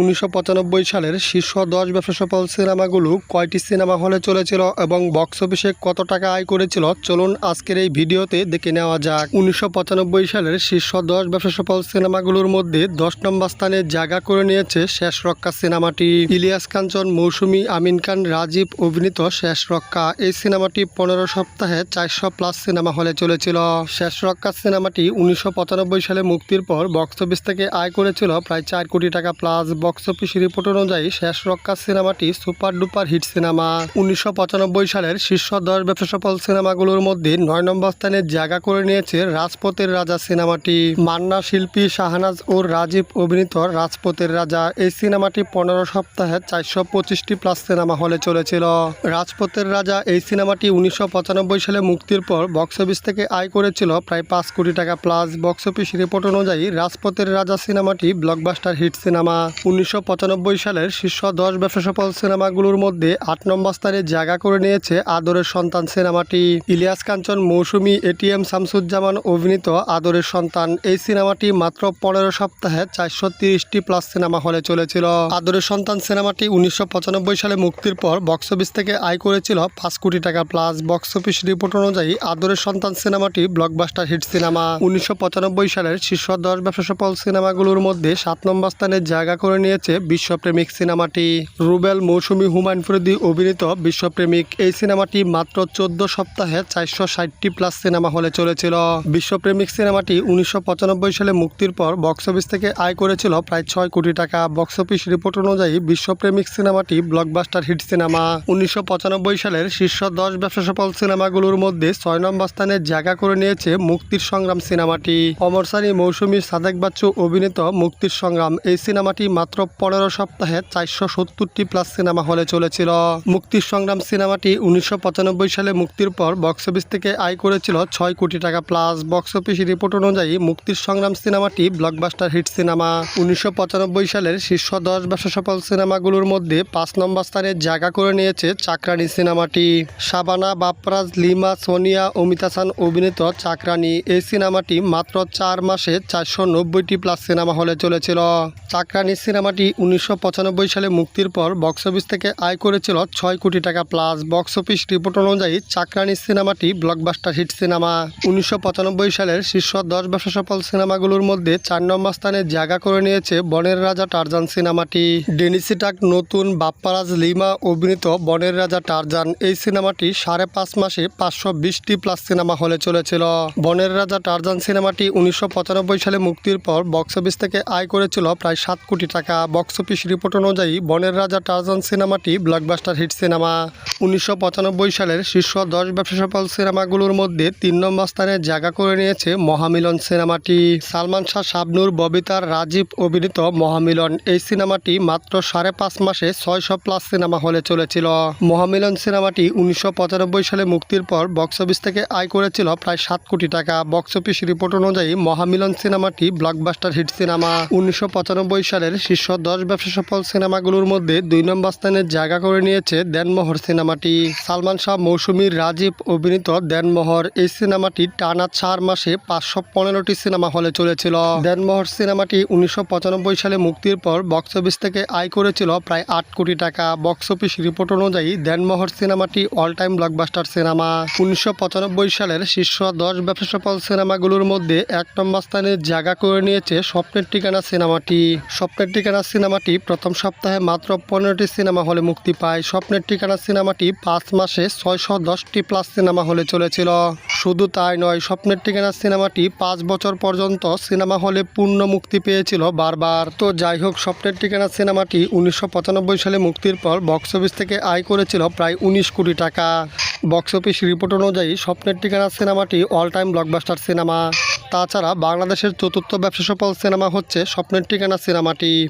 উনিশশো পঁচানব্বই সালের শীর্ষ দশ ব্যবসা সফল সিনেমাগুলো কয়টি সিনেমা হলে চলেছিল এবং বক্স অফিসে কত টাকা আয় করেছিল? চলুন আজকের এই ভিডিওতে দেখে নেওয়া যাক। উনিশশো পঁচানব্বই সালের শীর্ষ দশ ব্যবসা সফল সিনেমাগুলোর মধ্যে দশ নম্বর স্থানে জায়গা করে নিয়েছে শেষ রক্ষা সিনেমাটি। ইলিয়াস কাঞ্চন মৌসুমী, আমিন খান, রাজীব, অভিনীত শেষ রক্ষা। এই সিনেমাটি পনেরো সপ্তাহে চারশো প্লাস সিনেমা হলে চলেছিল। শেষ রক্ষা সিনেমাটি উনিশশো পঁচানব্বই সালে মুক্তির পর বক্স অফিস থেকে আয় করেছিল প্রায় চার কোটি টাকা প্লাস। বক্স অফিস রিপোর্ট অনুযায়ী শেষ রক্ষা সিনেমাটি সুপার ডুপার হিট সিনেমা। উনিশশো পঁচানব্বই সালের শীর্ষ দশ ব্যবসা সফল সিনেমাগুলোর মধ্যে নয় নম্বর স্থানে জায়গা করে নিয়েছে রাজপথের রাজা সিনেমাটি। মান্না শিল্পী শাহনাজ ও রাজীব অভিনীত রাজপথের রাজা। এই সিনেমাটি পনেরো সপ্তাহে চারশো পঁচিশটি প্লাস সিনেমা হলে চলেছিল। রাজপথের রাজা এই সিনেমাটি উনিশশো পঁচানব্বই সালে মুক্তির পর বক্স অফিস থেকে আয় করেছিল প্রায় পাঁচ কোটি টাকা প্লাস বক্স অফিস রিপোর্ট অনুযায়ী রাজপথের রাজা সিনেমাটি ব্লকবাস্টার হিট সিনেমা। উনিশশো সালের শীর্ষ দশ ব্যবসা সফল সিনেমাগুলোর মধ্যে আট নম্বর স্থানে জায়গা করে নিয়েছে আদরের সন্তান সিনেমাটি। ইলিয়াস কাঞ্চন, মৌসুমী এটিএম শামসুজ্জামান অভিনীত আদরের সন্তান। এই সিনেমাটি মাত্র পনেরো সপ্তাহে চারশো তিরিশটি প্লাস সিনেমা হলে চলেছিল। আদরের সন্তান সিনেমাটি উনিশশো পঁচানব্বই সালে মুক্তির পর বক্স অফিস থেকে আয় করেছিল পাঁচ কোটি টাকা প্লাস। বক্স অফিস রিপোর্ট অনুযায়ী আদরের সন্তান সিনেমাটি ব্লকবাস্টার হিট সিনেমা। উনিশশো পঁচানব্বই সালের শীর্ষ দশ ব্যবসা সফল সিনেমাগুলোর মধ্যে সাত নম্বর স্থানে জায়গা করে নিয়েছে বিশ্বপ্রেমিক সিনেমাটি রুবেল মৌসুমী হুমায়ুন ফরিদি অভিনীত বিশ্বপ্রেমিক। এই সিনেমাটি মাত্র চোদ্দ সপ্তাহে চারশো ষাটটি প্লাস সিনেমা হলে চলেছিল। বিশ্বপ্রেমিক সিনেমাটি উনিশশো সালে মুক্তির পর বক্স অফিস থেকে আয় করেছিল প্রায় ছয় কোটি টাকা। বক্স অফিস রিপোর্ট অনুযায়ী বিশ্বপ্রেমিক সিনেমাটি ব্লকবাস্টার হিট সিনেমা। উনিশশো পঁচানব্বই সালের শীর্ষ দশ ব্যবসা সফল সিনেমাগুলোর মধ্যে ছয় নম্বর স্থানে জায়গা করে নিয়েছে মুক্তির সংগ্রাম সিনেমাটি। অমর সানি মৌসুমী সাদেক বাচ্চু অভিনীত মুক্তির সংগ্রাম। এই সিনেমাটি মাত্র পনেরো সপ্তাহে চারশো সত্তরটি প্লাস সিনেমা হলে চলেছিল। মুক্তির সংগ্রাম সিনেমাটি উনিশশো পঁচানব্বই সালে মুক্তির পর বক্স অফিস থেকে আয় করেছিল ছয় কোটি টাকা প্লাস। বক্স অফিস রিপোর্ট অনুযায়ী মুক্তির সংগ্রাম সিনেমাটি ব্লকবাস্টার হিট সিনেমা। উনিশশো পঁচানব্বই সালের শীর্ষ দশ ব্যবসা সফল সিনেমাগুলোর মধ্যে পাঁচ নম্বর স্থানে জায়গা করে নিয়েছে চাকরানি সিনেমাটি। শাবানা, বাপরাজ, লিমা, সোনিয়া অমিতাসান অভিনীত চাকরানি। এই সিনেমাটি মাত্র চার মাসে চারশো নব্বইটি প্লাস সিনেমা হলে চলেছিল। চাকরানি সিনেমাটি উনিশশো পঁচানব্বই সালে মুক্তির পর বক্স অফিস থেকে আয় করেছিল ছয় কোটি টাকা প্লাস বক্স অফিস রিপোর্ট অনুযায়ী চাকরানি সিনেমাটি ব্লকবাস্টার হিট সিনেমা উনিশশো পঁচানব্বই সালের শীর্ষ দশ ব্যবসা সফল সিনেমাগুলোর মধ্যে চার নম্বর স্থানে জায়গা করে নিয়েছে বনের রাজা টারজান সিনেমাটি। ডেনিসিটাক নতুন বাপ্পারাজ লিমা অভিনীত বনের রাজা টারজান এই সিনেমাটি সাড়ে পাঁচ মাসে পাঁচশো বিশটি প্লাস সিনেমা হলে চলেছিল। বনের রাজা টারজান সিনেমাটি উনিশশো পঁচানব্বই সালে মুক্তির পর বক্স অফিস থেকে আয় করেছিল প্রায় সাত কোটি টাকা। বক্স অফিস রিপোর্ট অনুযায়ী বনের রাজা টারজান সিনেমাটি ব্লকবাস্টার হিট সিনেমা উনিশশো পঁচানব্বই সালের শীর্ষ দশ ব্যবসা সফল সিনেমাগুলোর মধ্যে তিন নম্বর স্থানে জায়গা করে নিয়েছে মহামিলন সিনেমাটি। সালমান শাহ, শাবনুর ববিতার রাজীব অভিনীত মহামিলন। এই সিনেমাটি মাত্র সাড়ে পাঁচ মাসে ছয়শো প্লাস সিনেমা হলে চলেছিল। মহামিলন সিনেমাটি উনিশশো পঁচানব্বই সালে মুক্তির পর বক্স অফিস থেকে আয় করেছিল প্রায় সাত কোটি টাকা। বক্স অফিস রিপোর্ট অনুযায়ী মহামিলন সিনেমাটি ব্লকবাস্টার হিট সিনেমা উনিশশো পঁচানব্বই সালের শীর্ষ দশ ব্যবসা সফল সিনেমাগুলোর মধ্যে দুই নম্বর স্থানে জায়গা করে নিয়েছে দেনমোহর সিনেমাটি। সালমান শাহ মৌসুমীর রাজীব, অভিনীত দেনমোহর। এই সিনেমাটি টানা চার মাসে পাঁচশো পনেরোটি সিনেমা হলে চলেছিল। দেনমোহর সিনেমাটি উনিশশো পঁচানব্বই সালে মুক্তির পর বক্স অফিস থেকে আয় করেছিল প্রায় আট কোটি টাকা। বক্স অফিস রিপোর্ট অনুযায়ী দেনমোহর সিনেমাটি অল টাইম ব্লকবাস্টার সিনেমা। উনিশশো পঁচানব্বই সালের শীর্ষ দশ ব্যবসা সফল সিনেমাগুলোর মধ্যে এক নম্বর স্থানে জায়গা করে নিয়েছে স্বপ্নের ঠিকানা সিনেমাটি। স্বপ্নের ঠিকানা সিনেমাটি প্রথম সপ্তাহে মাত্র পনেরোটি সিনেমা হলে মুক্তি পায়। স্বপ্নের ঠিকানা সিনেমাটি পাঁচ মাসে ছয়শো দশটি প্লাস সিনেমা হলে চলেছিল। শুধু তাই নয়, স্বপ্নের ঠিকানা সিনেমাটি পাঁচ বছর পর্যন্ত সিনেমা হলে পূর্ণ মুক্তি পেয়েছিল বারবার। তো যাই হোক, স্বপ্নের ঠিকানা সিনেমাটি উনিশশো পঁচানব্বই সালে মুক্তির পর বক্স অফিস থেকে আয় করেছিল প্রায় উনিশ কোটি টাকা। বক্স অফিস রিপোর্ট অনুযায়ী স্বপ্নের ঠিকানা সিনেমাটি অল টাইম ব্লকবাস্টার সিনেমা। তাছাড়া বাংলাদেশের চতুর্থ ব্যবসা সফল সিনেমা হচ্ছে স্বপ্নের ঠিকানা সিনেমাটি।